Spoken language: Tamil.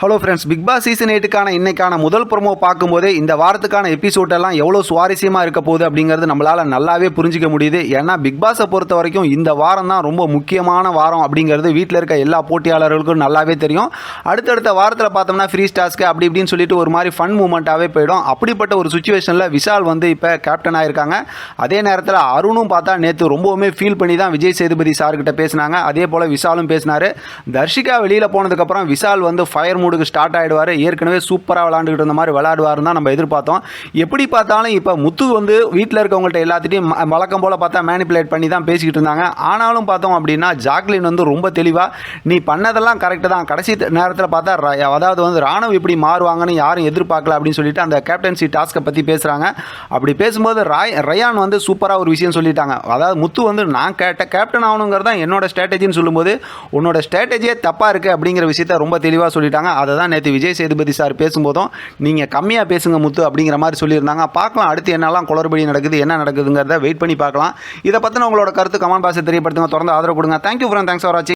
Hello friends Big Boss season எயிட்டுக்கான இன்னைக்கான முதல் ப்ரொமோ பார்க்கும்போதே இந்த வாரத்துக்கான எபிசோட் எல்லாம் எவ்வளோ சுவாரஸ்யமாக இருக்க போகுது அப்படிங்கிறது நம்மளால் நல்லாவே புரிஞ்சிக்க முடியுது. ஏன்னா பிக் பாஸை பொறுத்த வரைக்கும் இந்த வாரம் தான் ரொம்ப முக்கியமான வாரம் அப்படிங்கிறது வீட்டில் இருக்க எல்லா போட்டியாளர்களுக்கும் நல்லாவே தெரியும். அடுத்தடுத்த வாரத்தில் பார்த்தோம்னா ஃப்ரீ ஸ்டாஸ்க்கு அப்படி இப்படின்னு சொல்லிட்டு ஒரு மாதிரி ஃபன் மூமெண்ட்டாகவே போயிடும். அப்படிப்பட்ட ஒரு சுச்சுவேஷனில் விஷால் வந்து இப்போ கேப்டன் ஆயிருக்காங்க. அதே நேரத்தில் அருணும் பார்த்தா நேற்று ரொம்பவுமே ஃபீல் பண்ணி தான் விஜய் சேதுபதி சார்கிட்ட பேசினாங்க. அதே போல் விஷாலும் பேசினார். தர்ஷிகா வெளியில் போனதுக்கப்புறம் விஷால் வந்து ஃபயர் மூடுக்கு ஸ்டார்ட் ஆகிடுவார் ஏற்கனவே சூப்பராக விளாண்டுக்கிட்டு இருந்த மாதிரி விளாடுவாருன்னு தான் நம்ம எதிர்பார்த்தோம். எப்படி பார்த்தாலும் இப்போ முத்து வந்து வீட்டில் இருக்கவங்கள்ட்ட எல்லாத்திட்டையும் ம- வழக்கம் போல் பார்த்தா மேனிப்புலேட் பண்ணி தான் பேசிக்கிட்டு இருந்தாங்க. ஆனாலும் பார்த்தோம் அப்படின்னா ஜாக்லின் வந்து ரொம்ப தெளிவாக நீ பண்ணதெல்லாம் கரெக்டு தான். கடைசி நேரத்தில் பார்த்தா அதாவது வந்து ராணுவ இப்படி மாறுவாங்கன்னு யாரும் எதிர்பார்க்கல அப்படின்னு சொல்லிட்டு அந்த கேப்டன்சி டாஸ்க்கை பற்றி பேசுகிறாங்க அப்படி பேசும்போது ராய் ரயான் வந்து சூப்பராக ஒரு விஷயம் சொல்லிட்டாங்க. அதாவது முத்து வந்து நான் கேட்ட கேப்டன் ஆகணுங்கிறது தான் என்னோட ஸ்ட்ராட்டஜின்னு சொல்லும்போது உன்னோட ஸ்ட்ராட்டஜியே தப்பாக இருக்குது அப்படிங்கிற விஷயத்த ரொம்ப தெளிவாக சொல்லிட்டாங்க. அதை தான் நேற்று விஜய் சேதுபதி சார் பேசும்போதும் நீங்கள் கம்மியாக பேசுங்க முத்து அப்படிங்கிற மாதிரி சொல்லியிருந்தாங்க. பார்க்கலாம் அடுத்து என்னெல்லாம் குளறுபடி நடக்குது என்ன நடக்குதுங்கிறத வெயிட் பண்ணி பார்க்கலாம். இதை பற்றின உங்களோட கருத்து கமெண்ட் பாக்ஸை தெரியப்படுத்துங்க. தொடர்ந்து ஆதரவு கொடுங்க. தேங்க்யூ ஃப்ரெண்ட் தேங்க்ஸ் ஃபார் வாட்சிங்